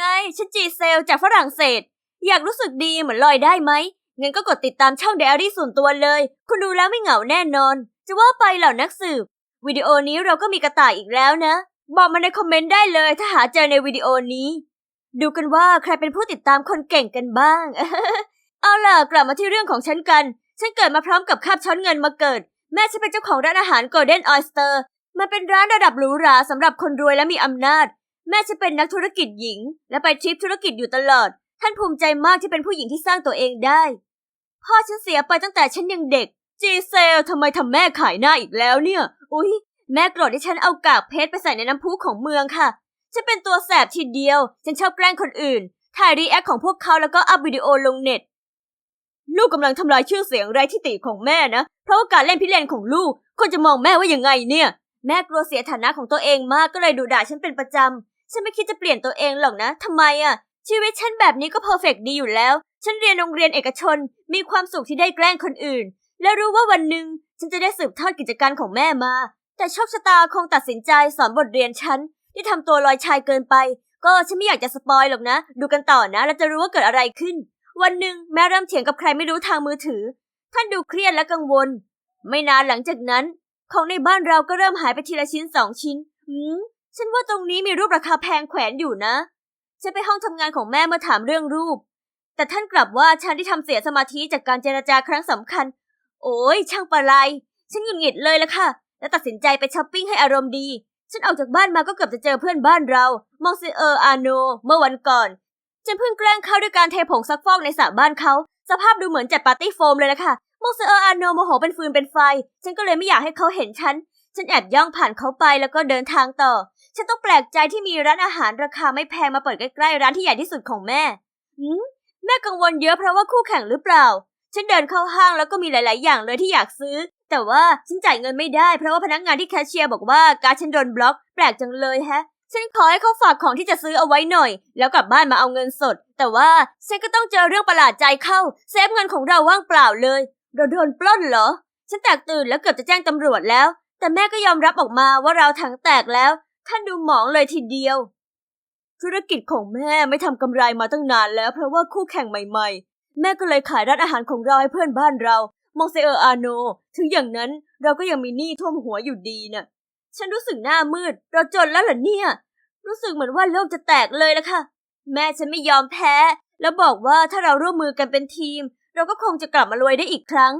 ไง ฉันจีเซลจากฝรั่งเศส อยากรู้สึกดีเหมือนลอยได้ไหมงั้นก็กดติดตามช่อง Diary ส่วนตัวเลย คุณดูแล้วไม่เหงาแน่นอน จะว่าไปเหล่านักสืบ วิดีโอนี้เราก็มีกระต่ายอีกแล้วนะ บอกมาในคอมเมนต์ได้เลยถ้าหาเจอในวิดีโอนี้ ดูกันว่าใครเป็นผู้ติดตามคนเก่งกันบ้าง เอาล่ะกลับมาที่เรื่องของฉันกัน ฉันเกิดมาพร้อมกับคาบช้อนเงินมาเกิด แม่ฉันเป็นเจ้าของร้านอาหาร Golden Oyster มันเป็นร้านระดับหรูหราสำหรับคนรวยและมีอำนาจ แม่ฉันเป็นนักธุรกิจหญิง และไปทริปธุรกิจอยู่ตลอด ท่านภูมิใจมากที่เป็นผู้หญิงที่สร้างตัวเองได้ พ่อฉันเสียไปตั้งแต่ฉันยังเด็ก จีเซลทำไมทำแม่ขายหน้าอีกแล้วเนี่ย อุ๊ย แม่โกรธที่ฉันเอากากเพชรไปใส่ในน้ำพุของเมืองค่ะ ฉันเป็นตัวแสบทีเดียว ฉันชอบแกล้งคนอื่น ถ่ายรีแอคของพวกเขาแล้วก็อัพวิดีโอลงเน็ต ลูกกำลังทำลายชื่อเสียงไร้ที่ติของแม่นะ เพราะว่าการเล่นพิเรนของลูก คนจะมองแม่ว่ายังไงเนี่ย แม่กลัวเสียฐานะของตัวเองมากก็เลยดุด่าฉันเป็นประจำ ฉันไม่คิดจะเปลี่ยนตัวเองหรอกนะทำไมอะชีวิตฉันแบบนี้ก็เพอร์เฟกดีอยู่แล้ว ฉันเรียนโรงเรียนเอกชน มีความสุขที่ได้แกล้งคนอื่น และรู้ว่าวันหนึ่งฉันจะได้สืบทอดกิจการของแม่มา แต่โชคชะตาคงตัดสินใจสอนบทเรียนฉันที่ทำตัวลอยชายเกินไป ก็ฉันไม่อยากจะสปอยหรอกนะ ดูกันต่อนะ แล้วจะรู้ว่าเกิดอะไรขึ้น วันหนึ่งแม่เริ่มเถียงกับใครไม่รู้ทางมือถือ ท่านดูเครียดและกังวล ไม่นานหลังจากนั้น ของในบ้านเราก็เริ่มหายไปทีละชิ้นสองชิ้นหืม ฉันว่าตรงนี้มีรูปราคาแพงแขวนอยู่นะ ฉันไปห้องทำงานของแม่เมื่อถามเรื่องรูป แต่ท่านกลับว่าฉันที่ทำเสียสมาธิจากการเจรจาครั้งสำคัญ โอ้ยช่างปะไรฉันหงุดหงิดเลยละค่ะ แล้วตัดสินใจไปช้อปปิ้งให้อารมณ์ดี ฉันออกจากบ้านมาก็เกือบจะเจอเพื่อนบ้านเรา มองเซเออร์อาโน เมื่อวันก่อน ฉันเพิ่งแกล้งเขาด้วยการเทผงซักฟอกในสระบ้านเขา สภาพดูเหมือนจัดปาร์ตี้โฟมเลยละค่ะ มองเซเออร์อาโนโมโหเป็นฟืนเป็นไฟ ฉันก็เลยไม่อยากให้เขาเห็นฉัน ฉันแอบย่องผ่านเขาไปแล้วก็เดินทางต่อ ฉันต้องแปลกใจที่มีร้านอาหารราคาไม่แพงมาเปิดใกล้ๆร้านที่ใหญ่ที่สุดของแม่หืมแม่กังวลเยอะเพราะว่าคู่แข่งหรือเปล่า ฉันเดินเข้าห้างแล้วก็มีหลาย ๆ อย่างเลยที่อยากซื้อ แต่ว่าฉันจ่ายเงินไม่ได้เพราะว่าพนักงานที่แคชเชียร์บอกว่าการฉันโดนบล็อก แปลกจังเลยแฮะ ฉันขอให้เขาฝากของที่จะซื้อเอาไว้หน่อย แล้วกลับบ้านมาเอาเงินสด แต่ว่าฉันก็ต้องเจอเรื่องประหลาดใจเข้าเซฟเงินของเราว่างเปล่าเลยเราโดนปล้นเหรอ ฉันแตกตื่นแล้วเกือบจะแจ้งตำรวจแล้ว แต่แม่ก็ยอมรับออกมาว่าเราถังแตกแล้ว ท่านดูหมองเลยทีเดียว ธุรกิจของแม่ไม่ทำกำไรมาตั้งนานแล้วเพราะว่าคู่แข่งใหม่ ๆ แม่ก็เลยขายร้านอาหารของเราให้เพื่อนบ้านเรา มองเซเออร์อาโน ถึงอย่างนั้นเราก็ยังมีหนี้ท่วมหัวอยู่ดีน่ะ ฉันรู้สึกหน้ามืด เราจนแล้วเหรอเนี่ย รู้สึกเหมือนว่าโลกจะแตกเลยละค่ะ แม่ฉันไม่ยอมแพ้ แล้วบอกว่าถ้าเราร่วมมือกันเป็นทีม เราก็คงจะกลับมารวยได้อีกครั้ง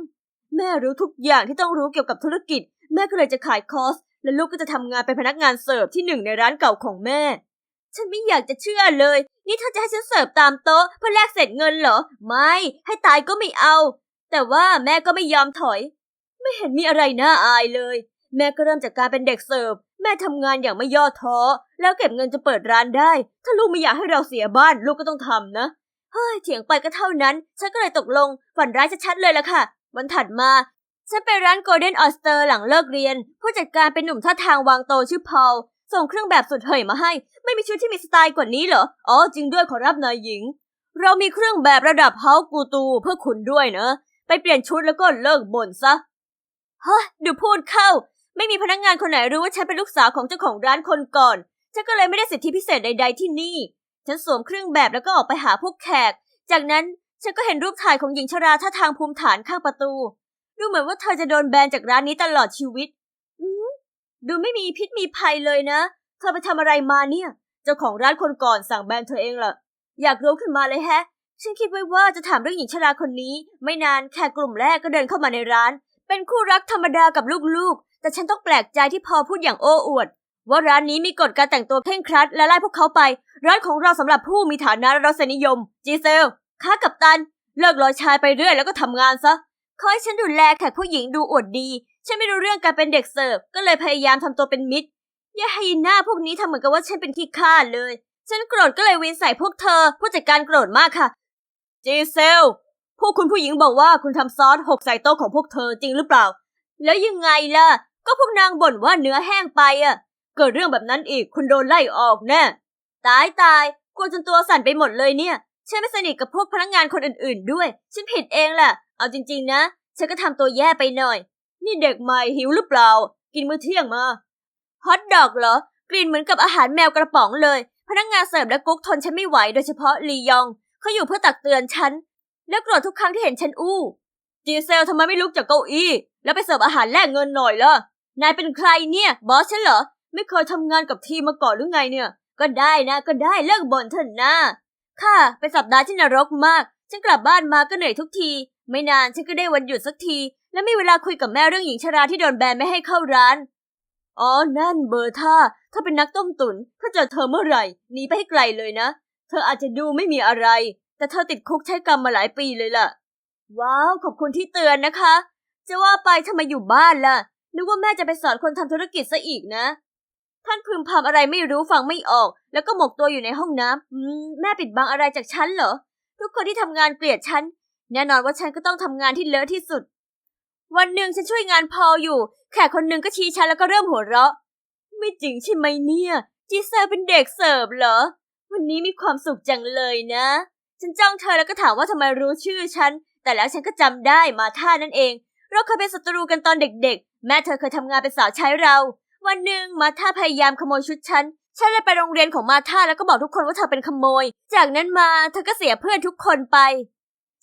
แม่รู้ทุกอย่างที่ต้องรู้เกี่ยวกับธุรกิจ แม่ก็เลยจะขายคอร์ส และลูกก็จะทำงานเป็นพนักงานเสิร์ฟที่หนึ่งในร้านเก่าของแม่ ฉันไม่อยากจะเชื่อเลย นี่เธอจะให้ฉันเสิร์ฟตามโต๊ะเพื่อแลกเศษเงินเหรอ ไม่ ให้ตายก็ไม่เอา แต่ว่าแม่ก็ไม่ยอมถอย ไม่เห็นมีอะไรน่าอายเลย แม่ก็เริ่มจากการเป็นเด็กเสิร์ฟ แม่ทำงานอย่างไม่ย่อท้อ แล้วเก็บเงินจะเปิดร้านได้ ถ้าลูกไม่อยากให้เราเสียบ้าน ลูกก็ต้องทำนะ เฮ้ยเถียงไปก็เท่านั้น ฉันก็เลยตกลง ฝันร้ายชัดๆเลยละค่ะ วันถัดมา ฉันไปร้าน Golden Oyster หลังเลิกเรียน ผู้จัดการเป็นหนุ่มท่าทางวางโตชื่อพอลส่งเครื่องแบบสุดเหยมาให้ ไม่มีชุดที่มีสไตล์กว่านี้เหรอ อ๋อจริงด้วยขอรับนายหญิง เรามีเครื่องแบบระดับเฮากูตูเพื่อคุณด้วยนะไปเปลี่ยนชุดแล้วก็เลิกบ่นซะเฮ้ยดูพูดเข้า ไม่มีพนักงานคนไหนรู้ว่าฉันเป็นลูกสาวของเจ้าของร้านคนก่อน ฉันก็เลยไม่ได้สิทธิพิเศษใด ๆที่นี่ ฉันสวมเครื่องแบบแล้วก็ออกไปหาพวกแขก จากนั้นฉันก็เห็นรูปถ่ายของหญิงชราท่าทางภูมิฐานข้างประตู ดูเหมือนว่าเธอจะโดนแบนจากร้านนี้ตลอดชีวิต อืมดูไม่มีพิษมีภัยเลยนะ เธอไปทำอะไรมาเนี่ย เจ้าของร้านคนก่อนสั่งแบนเธอเองล่ะอยากรู้ขึ้นมาเลยแฮะ ฉันคิดไว้ว่าจะถามเรื่องหญิงชราคนนี้ ไม่นานแขกกลุ่มแรกก็เดินเข้ามาในร้าน เป็นคู่รักธรรมดากับลูกๆ แต่ฉันต้องแปลกใจที่พอพูดอย่างโอ้อวด ว่าร้านนี้มีกฎการแต่งตัวเคร่งครัด และไล่พวกเขาไป ร้านของเราสำหรับผู้มีฐานะและรสนิยม จีเซล ค้ากับตัน เลิกลอยชายไปเรื่อยแล้วก็ทำงานซะ ขอให้ฉันดูแลแขกผู้หญิงดูอวดดี ฉันไม่รู้เรื่องการเป็นเด็กเสิร์ฟ ก็เลยพยายามทำตัวเป็นมิตรอย่าให้หน้าพวกนี้ทำเหมือนกับว่าฉันเป็นขี้ข้าเลย ฉันโกรธก็เลยวินใส่พวกเธอ ผู้จัดการโกรธมากค่ะ จีเซล พวกคุณผู้หญิงบอกว่าคุณทำซอสหกใส่โต๊ะของพวกเธอจริงหรือเปล่า แล้วยังไงล่ะ ก็พวกนางบ่นว่าเนื้อแห้งไปอะ เกิดเรื่องแบบนั้นอีกคุณโดนไล่ออกแน่ ตายตายกลัวจนตัวสั่นไปหมดเลยเนี่ย ฉันไม่สนิทกับพวกพนักงานคนอื่นๆ ด้วย ฉันผิดเองแหละเอาจริง ๆ นะ ฉันก็ทำตัวแย่ไปหน่อย นี่เด็กใหม่หิวหรือเปล่า กินมื้อเที่ยงมา ฮอทดอกเหรอ กลิ่นเหมือนกับอาหารแมวกระป๋องเลยพพนักงานเสิร์ฟและกุ๊กทนฉันไม่ไหวโดยเฉพาะลียอง เขาอยู่เพื่อตักเตือนฉัน และโกรธทุกครั้งที่เห็นฉันอู้ จีเซลทำไมไม่ลุกจากเก้าอี้ แล้วไปเสิร์ฟอาหารแลกเงินหน่อยล่ะ นายเป็นใครเนี่ย บอสฉันเหรอ ไม่เคยทำงานกับทีมมาก่อนหรือไงเนี่ย ก็ได้นะ ก็ได้เลิกบ่นเถอะนะ ค่ะ เป็นสัปดาห์ที่นรกมาก ฉันกลับบ้านมาก็เหนื่อยทุกที ไม่นานฉันก็ได้วันหยุดสักที และมีเวลาคุยกับแม่เรื่องหญิงชราที่โดนแบนไม่ให้เข้าร้าน อ๋อ นั่นเบอร์ท่า ถ้าเป็นนักต้มตุนถ้าเจอเธอเมื่อไหร่หนีไปให้ไกลเลยนะ เธออาจจะดูไม่มีอะไร แต่เธอติดคุกใช้กรรมมาหลายปีเลยล่ะ ว้าว ขอบคุณที่เตือนนะคะ จะว่าไปทำไมอยู่บ้านล่ะ นึกว่าแม่จะไปสอนคนทำธุรกิจซะอีกนะ ท่านพึมพำอะไรไม่รู้ฟังไม่ออก แล้วก็หมกตัวอยู่ในห้องน้ำแม่ปิดบังอะไรจากฉันเหรอ ทุกคนที่ทำงานเกลียดฉัน แน่นอนว่าฉันก็ต้องทำงานที่เลอะที่สุด วันหนึ่งฉันช่วยงานพออยู่ แขกคนหนึ่งก็ชี้ฉันแล้วก็เริ่มหัวเราะ ไม่จริงใช่ไหมเนี่ย จีเซลเป็นเด็กเสิร์ฟเหรอ วันนี้มีความสุขจังเลยนะ ฉันจ้องเธอแล้วก็ถามว่าทำไมรู้ชื่อฉัน แต่แล้วฉันก็จำได้มาท่านั่นเอง เราเคยเป็นศัตรูกันตอนเด็ก ๆ แม่เธอเคยทำงานเป็นสาวใช้เรา วันหนึ่งมาท่าพยายามขโมยชุดฉัน ฉันเลยไปโรงเรียนของมาท่าแล้วก็บอกทุกคนว่าเธอเป็นขโมย จากนั้นมาเธอก็เสียเพื่อนทุกคนไป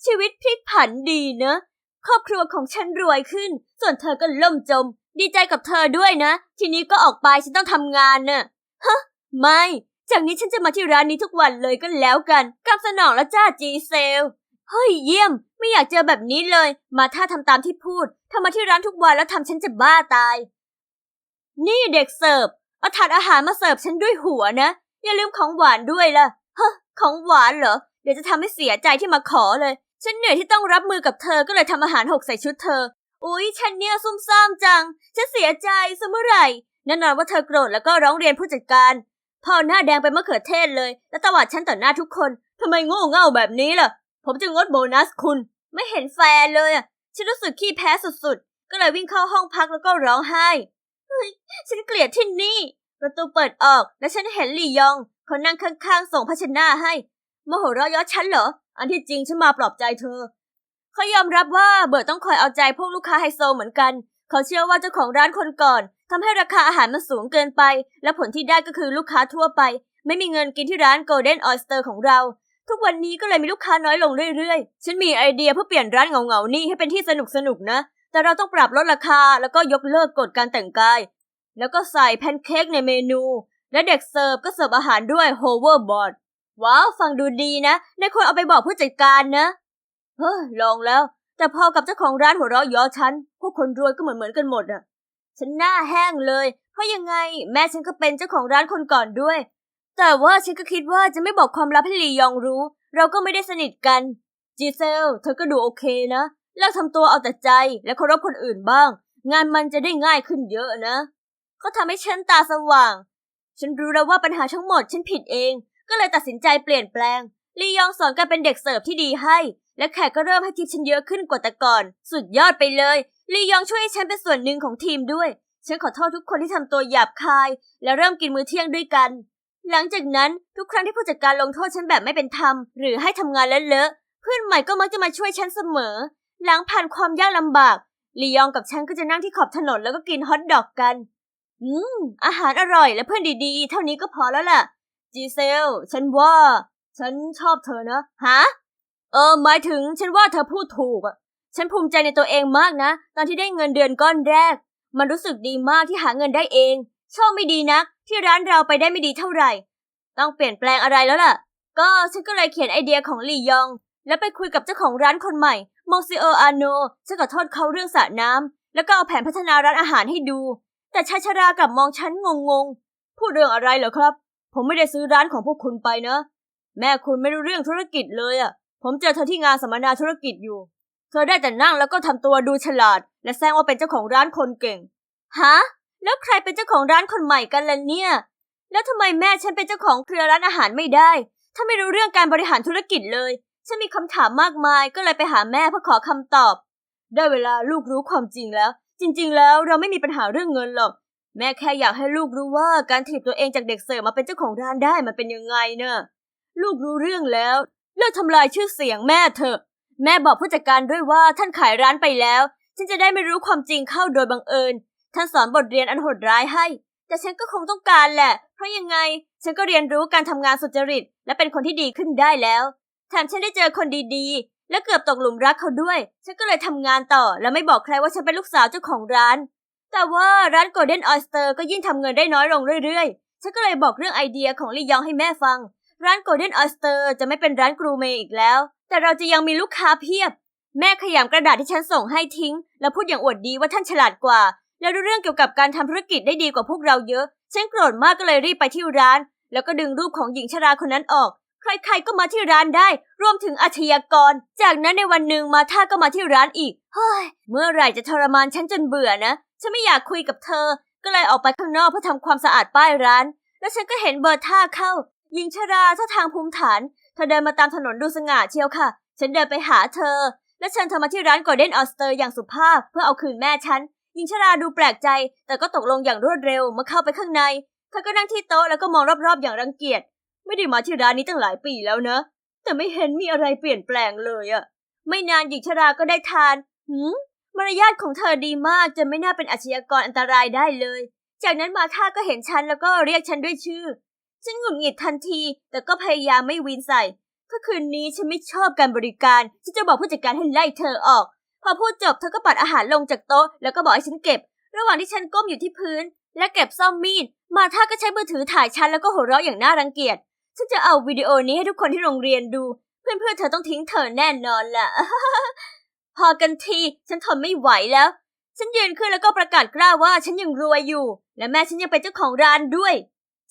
ชีวิตพลิกผันดีเนอะ ครอบครัวของฉันรวยขึ้น ส่วนเธอก็ล่มจม ดีใจกับเธอด้วยนะ ทีนี้ก็ออกไปฉันต้องทำงานน่ะฮะ ไม่ จากนี้ฉันจะมาที่ร้านนี้ทุกวันเลยก็แล้วกันกับสนองแล้วจ้าจีเซลเฮ้ยเยี่ยม ไม่อยากเจอแบบนี้เลย มาถ้าทำตามที่พูดทำมาที่ร้านทุกวันแล้วทำฉันจะบ้าตาย นี่เด็กเสิร์ฟเอาถาดอาหารมาเสิร์ฟฉันด้วยหัวนะ อย่าลืมของหวานด้วยล่ะฮะของหวานเหรอ เดี๋ยวจะทำให้เสียใจที่มาขอเลย ฉันเหนื่อยที่ต้องรับมือกับเธอก็เลยทำอาหารหกใส่ชุดเธอ อุ๊ย ฉันเนี่ยซุ่มซ่ามจัง ฉันเสียใจซะเมื่อไหร่แน่นอนว่าเธอโกรธแล้วก็ร้องเรียนผู้จัดการพ่อหน้าแดงไปมะเขือเทศเลย แล้วตวาดฉันต่อหน้าทุกคนทำไมโง่เง่าแบบนี้ล่ะ ผมจะงดโบนัสคุณ ไม่เห็นแฟร์เลยอะฉันรู้สึกขี้แพ้สุดๆ ก็เลยวิ่งเข้าห้องพักแล้วก็ร้องไห้ ฉันเกลียดที่นี่ ประตูเปิดออกและฉันเห็นหลี่ยองเขานั่งข้างๆ ส่งภาชนะให้มโหราะเยาะฉันเหรอ อันที่จริงฉันมาปลอบใจเธอ เขายอมรับว่าเบิร์ดต้องคอยเอาใจพวกลูกค้าไฮโซเหมือนกัน เขาเชื่อว่าเจ้าของร้านคนก่อนทำให้ราคาอาหารมันสูงเกินไป และผลที่ได้ก็คือลูกค้าทั่วไป ไม่มีเงินกินที่ร้าน Golden Oyster ของเรา ทุกวันนี้ก็เลยมีลูกค้าน้อยลงเรื่อยๆ ฉันมีไอเดียเพื่อเปลี่ยนร้านเหงาๆนี่ให้เป็นที่สนุกๆนะ แต่เราต้องปรับลดราคาแล้วก็ยกเลิกกฎการแต่งกาย แล้วก็ใส่แพนเค้กในเมนู และเด็กเสิร์ฟก็เสิร์ฟอาหารด้วยโฮเวอร์บอร์ดว้าวฟังดูดีนะนายควรเอาไปบอกผู้จัดการนะ เฮ้ยลองแล้ว แต่พอกับเจ้าของร้านหัวเราะย้อฉัน พวกคนรวยก็เหมือนเหมือนกันหมดอะฉันหน้าแห้งเลย เพราะยังไงแม่ฉันก็เป็นเจ้าของร้านคนก่อนด้วย แต่ว่าฉันก็คิดว่าจะไม่บอกความลับให้ลียองรู้ เราก็ไม่ได้สนิทกันจีเซลเธอก็ดูโอเคนะ เลิกทำตัวเอาแต่ใจและเคารพคนอื่นบ้าง งานมันจะได้ง่ายขึ้นเยอะนะเขาทำให้ฉันตาสว่าง ฉันรู้แล้วว่าปัญหาทั้งหมดฉันผิดเอง ก็เลยตัดสินใจเปลี่ยนแปลงลียองสอนการเป็นเด็กเสิร์ฟที่ดีให้ และแขกก็เริ่มให้ทิปฉันเยอะขึ้นกว่าแต่ก่อน สุดยอดไปเลยลียองช่วยให้ฉันเป็นส่วนหนึ่งของทีมด้วย ฉันขอโทษทุกคนที่ทำตัวหยาบคาย และเริ่มกินมื้อเที่ยงด้วยกัน หลังจากนั้นทุกครั้งที่ผู้จัดการลงโทษฉันแบบไม่เป็นธรรมหรือให้ทำงานเลอะๆเพื่อนใหม่ก็มักจะมาช่วยฉันเสมอ หลังผ่านความยากลำบากลียองกับฉันก็จะนั่งที่ขอบถนนแล้วก็กินฮอทดอกกัน อืม อาหารอร่อยและเพื่อนดีๆ เท่านี้ก็พอแล้วล่ะ จีเซล ฉันว่า ฉันชอบเธอนะ ฮะ เออ หมายถึงฉันว่าเธอพูดถูกอะ ฉันภูมิใจในตัวเองมากนะ ตอนที่ได้เงินเดือนก้อนแรก มันรู้สึกดีมากที่หาเงินได้เอง โชคไม่ดีนะที่ร้านเราไปได้ไม่ดีเท่าไหร่ ต้องเปลี่ยนแปลงอะไรแล้วล่ะ ก็ฉันก็เลยเขียนไอเดียของลียอง แล้วไปคุยกับเจ้าของร้านคนใหม่มองซิโออาโนฉันขอโทษเขาเรื่องสระน้ำแล้วก็เอาแผนพัฒนาร้านอาหารให้ดู แต่ชายชรากลับมองฉันงงๆ พูดเรื่องอะไรเหรอครับ ผมไม่ได้ซื้อร้านของพวกคุณไปนะ แม่คุณไม่รู้เรื่องธุรกิจเลยอะผมเจอเธอที่งานสัมมนาธุรกิจอยู่ เธอได้แต่นั่งแล้วก็ทำตัวดูฉลาด และแซงว่าเป็นเจ้าของร้านคนเก่ง ฮะ แล้วใครเป็นเจ้าของร้านคนใหม่กันล่ะเนี่ย แล้วทำไมแม่ฉันเป็นเจ้าของเครือร้านอาหารไม่ได้ ถ้าไม่รู้เรื่องการบริหารธุรกิจเลย ฉันมีคำถามมากมายก็เลยไปหาแม่เพื่อขอคำตอบ ได้เวลาลูกรู้ความจริงแล้ว จริง ๆ แล้วเราไม่มีปัญหาเรื่องเงินหรอก แม่แค่อยากให้ลูกรู้ว่าการถีบตัวเองจากเด็กเสิร์ฟมาเป็นเจ้าของร้านได้มันเป็นยังไงเนอะลูกรู้เรื่องแล้วเลิกทำลายชื่อเสียงแม่เถอะ แม่บอกผู้จัดการด้วยว่าท่านขายร้านไปแล้ว ฉันจะได้ไม่รู้ความจริงเข้าโดยบังเอิญ ท่านสอนบทเรียนอันโหดร้ายให้ แต่ฉันก็คงต้องการแหละ เพราะยังไง ฉันก็เรียนรู้การทำงานสุจริต และเป็นคนที่ดีขึ้นได้แล้ว แถมฉันได้เจอคนดีๆ และเกือบตกหลุมรักเขาด้วย ฉันก็เลยทำงานต่อ และไม่บอกใครว่าฉันเป็นลูกสาวเจ้าของร้าน แต่ว่าร้าน Golden Oyster ก็ยิ่งทำเงินได้น้อยลงเรื่อยๆ ฉันก็เลยบอกเรื่องไอเดียของลียองให้แม่ฟัง ร้าน Golden Oyster จะไม่เป็นร้านกรูเมอีกแล้ว แต่เราจะยังมีลูกค้าเพียบ แม่ขยำกระดาษที่ฉันส่งให้ทิ้ง แล้วพูดอย่างอวดดีว่าท่านฉลาดกว่า และรู้เรื่องเกี่ยวกับการทำธุรกิจได้ดีกว่าพวกเราเยอะ ฉันโกรธมากก็เลยรีบไปที่ร้าน แล้วก็ดึงรูปของหญิงชราคนนั้นออก ใครๆก็มาที่ร้านได้ รวมถึงอาชญากร จากนั้นในวันหนึ่งมาท่าก็มาที่ร้านอีก เฮ้ย เมื่อไหร่จะทรมานฉันจนเบื่อนะ ฉันไม่อยากคุยกับเธอ ก็เลยออกไปข้างนอกเพื่อทำความสะอาดป้ายร้าน แล้วฉันก็เห็นเบอร์ท่าเข้าหญิงชราท่าทางภูมิฐาน เธอเดินมาตามถนนดูสง่าเชียวค่ะ ฉันเดินไปหาเธอ และเชิญเธอมาที่ร้าน Golden Oyster อย่างสุภาพเพื่อเอาคืนแม่ฉันหญิงชราดูแปลกใจ แต่ก็ตกลงอย่างรวดเร็วเมื่อเข้าไปข้างใน เธอก็นั่งที่โต๊ะแล้วก็มองรอบๆอย่างรังเกียจ ไม่ได้มาที่ร้านนี้ตั้งหลายปีแล้วนะ แต่ไม่เห็นมีอะไรเปลี่ยนแปลงเลยอะไม่นานหญิงชราก็ได้ทานหืมมารยาทของเธอดีมากจนไม่น่าเป็นอาชญากรอันตรายได้เลย จากนั้นมาท่าก็เห็นฉันแล้วก็เรียกฉันด้วยชื่อ ฉันหงุดหงิดทันที แต่ก็พยายามไม่วีนใส่ถ้าคืนนี้ฉันไม่ชอบการบริการ ฉันจะบอกผู้จัดการให้ไล่เธอออก พอพูดจบเธอก็ปัดอาหารลงจากโต๊ะแล้วก็บอกให้ฉันเก็บ ระหว่างที่ฉันก้มอยู่ที่พื้น และเก็บซ่อมมีด มาท่าก็ใช้มือถือถ่ายฉันแล้วก็หัวเราะอย่างน่ารังเกียจ ฉันจะเอาวิดีโอนี้ให้ทุกคนที่โรงเรียนดู เพื่อนๆเธอต้องทิ้งเธอแน่นอนล่ะ พอกันที ฉันทนไม่ไหวแล้ว ฉันยืนขึ้นแล้วก็ประกาศกล้าว่าฉันยังรวยอยู่ และแม่ฉันยังเป็นเจ้าของร้านด้วย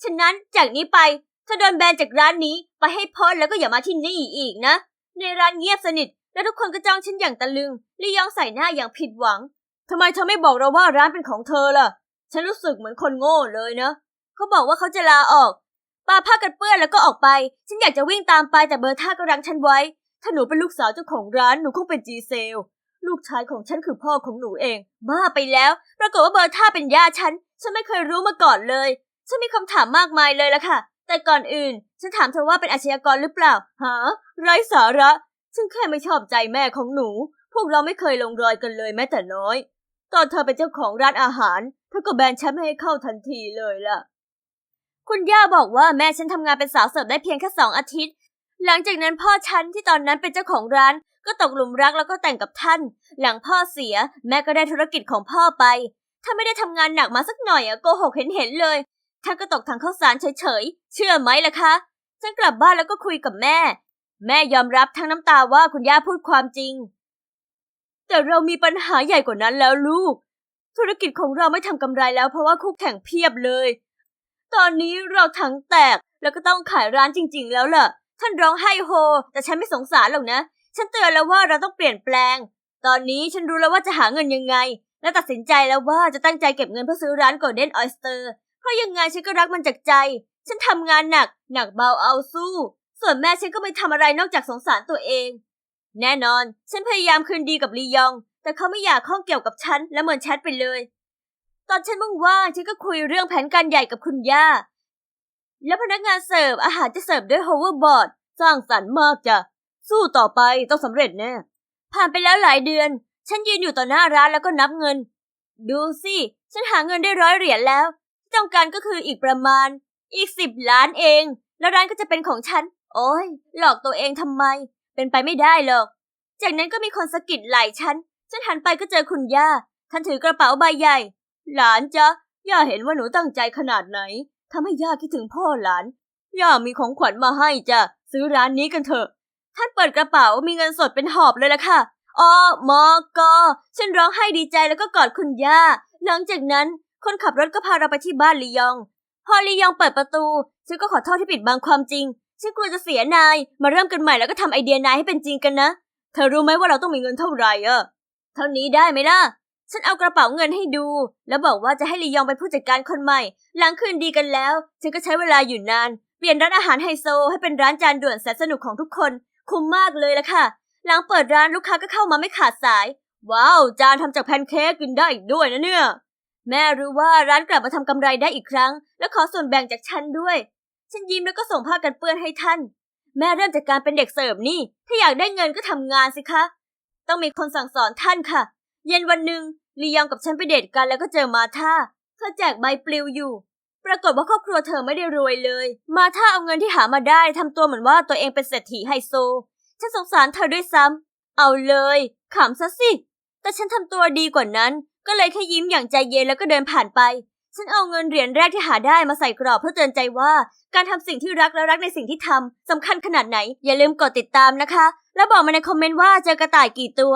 ฉะนั้นจากนี้ไปเธอโดนแบนจากร้านนี้ไปให้พ้นแล้วก็อย่ามาที่นี่อีกนะ ในร้านเงียบสนิท และทุกคนก็จ้องฉันอย่างตะลึงลียองใส่หน้าอย่างผิดหวังทำไมเธอไม่บอกเราว่าร้านเป็นของเธอล่ะ ฉันรู้สึกเหมือนคนโง่เลยนะ เขาบอกว่าเขาจะลาออก ปาผ้ากันเปื้อนแล้วก็ออกไป ฉันอยากจะวิ่งตามไปแต่เบอร์ท่าก็รั้งฉันไว้ ถ้าหนูเป็นลูกสาวเจ้าของร้านหนูคงเป็นจีเซล ลูกชายของฉันคือพ่อของหนูเอง บ้าไปแล้ว ปรากฏว่าเบอร์ท่าเป็นย่าฉัน ฉันไม่เคยรู้มาก่อนเลย ฉันมีคำถามมากมายเลยละค่ะ แต่ก่อนอื่น ฉันถามเธอว่าเป็นอาชญากรหรือเปล่าหาไร้สาระ ฉันแค่ไม่ชอบใจแม่ของหนู พวกเราไม่เคยลงรอยกันเลยแม้แต่น้อย ตอนเธอเป็นเจ้าของร้านอาหาร เธอก็แบนฉันไม่ให้เข้าทันทีเลยล่ะ คุณย่าบอกว่าแม่ฉันทำงานเป็นสาวเสิร์ฟได้เพียงแค่สองอาทิตย์ หลังจากนั้นพ่อฉันที่ตอนนั้นเป็นเจ้าของร้าน ก็ตกหลุมรักแล้วก็แต่งกับท่าน หลังพ่อเสีย แม่ก็ได้ธุรกิจของพ่อไป ถ้าไม่ได้ทำงานหนักมาสักหน่อยอะโกหกเห็นเห็นเลย ท่านก็ตกทางข้าวสารเฉยๆ เชื่อไหมล่ะคะ ฉันกลับบ้านแล้วก็คุยกับแม่ แม่ยอมรับทั้งน้ำตาว่าคุณย่าพูดความจริง แต่เรามีปัญหาใหญ่กว่านั้นแล้วลูก ธุรกิจของเราไม่ทำกำไรแล้วเพราะว่าคู่แข่งเพียบเลย ตอนนี้เราทั้งแตกแล้วก็ต้องขายร้านจริง ๆ แล้วล่ะ ท่านร้องไห้โฮ แต่ฉันไม่สงสารหรอกนะ ฉันเตือนแล้วว่าเราต้องเปลี่ยนแปลง ตอนนี้ฉันรู้แล้วว่าจะหาเงินยังไง และตัดสินใจแล้วว่าจะตั้งใจเก็บเงินเพื่อซื้อร้าน Golden Oyster เพราะยังไงฉันก็รักมันจากใจ ฉันทำงานหนัก หนักเบาเอาสู้ ส่วนแม่ฉันก็ไม่ทำอะไรนอกจากสงสารตัวเอง แน่นอน ฉันพยายามคืนดีกับลียอง แต่เขาไม่อยากข้องเกี่ยวกับฉันและเหมือนแชทไปเลย ตอนฉันว่างๆฉันก็คุยเรื่องแผนการใหญ่กับคุณย่า แล้วพนักงานเสิร์ฟอาหารจะเสิร์ฟด้วย hoverboard สร้างสรรค์มากจ้ะ สู้ต่อไปต้องสำเร็จแน่ผ่านไปแล้วหลายเดือน ฉันยืนอยู่ต่อหน้าร้านแล้วก็นับเงิน ดูสิ ฉันหาเงินได้ร้อยเหรียญแล้ว ที่ต้องการก็คืออีกประมาณ อีกสิบล้านเอง แล้วร้านก็จะเป็นของฉัน โอ้ยหลอกตัวเองทำไม เป็นไปไม่ได้หรอก จากนั้นก็มีคนสะกิดไหล่ฉัน ฉันหันไปก็เจอคุณย่าท่านถือกระเป๋าใบใหญ่ หลานจ๊ะย่าเห็นว่าหนูตั้งใจขนาดไหนทำให้ย่าคิดถึงพ่อหลาน ย่ามีของขวัญมาให้จ้ะ ซื้อร้านนี้กันเถอะ ท่านเปิดกระเป๋ามีเงินสดเป็นหอบเลยละค่ะอ๋อมอกอฉันร้องไห้ดีใจแล้วก็กอดคุณย่า หลังจากนั้น คนขับรถก็พาเราไปที่บ้านลียอง พอลียองเปิดประตู ฉันก็ขอโทษที่ปิดบังความจริง ฉันกลัวจะเสียนาย มาเริ่มกันใหม่แล้วก็ทำไอเดียนายให้เป็นจริงกันนะ เธอรู้ไหมว่าเราต้องมีเงินเท่าไหร่อะเท่านี้ได้ไหมล่ะ ฉันเอากระเป๋าเงินให้ดู แล้วบอกว่าจะให้ลียองเป็นผู้จัดการคนใหม่ หลังคืนดีกันแล้ว ฉันก็ใช้เวลาอยู่นาน เปลี่ยนร้านอาหารไฮโซให้เป็นร้านจานด่วนแสนสนุกของทุกคน คุ้มมากเลยละค่ะ หลังเปิดร้านลูกค้าก็เข้ามาไม่ขาดสาย ว้าว จานทำจากแพนเค้กกินได้อีกด้วยนะเนี่ย แม่รู้ว่าร้านกลับมาทำกำไรได้อีกครั้ง และขอส่วนแบ่งจากฉันด้วย ฉันยิ้มแล้วก็ส่งผ้ากันเปื้อนให้ท่าน แม่เริ่มจากการเป็นเด็กเสิร์ฟนี่ ถ้าอยากได้เงินก็ทำงานสิคะ ต้องมีคนสั่งสอนท่านค่ะ เย็นวันหนึ่งลียองกับฉันไปเดทกันแล้วก็เจอมาธาเธอแจกใบปลิวอยู่ ปรากฏว่าครอบครัวเธอไม่ได้รวยเลย มาถ้าเอาเงินที่หามาได้ทำตัวเหมือนว่าตัวเองเป็นเศรษฐีไฮโซ ฉันสงสารเธอด้วยซ้ำเอาเลยขำซะสิ แต่ฉันทำตัวดีกว่านั้น ก็เลยแค่ยิ้มอย่างใจเย็นแล้วก็เดินผ่านไป ฉันเอาเงินเหรียญแรกที่หาได้มาใส่กรอบเพื่อเตือนใจว่า การทำสิ่งที่รักและรักในสิ่งที่ทำสำคัญขนาดไหน อย่าลืมกดติดตามนะคะ แล้วบอกมาในคอมเมนต์ว่าเจอกระต่ายกี่ตัว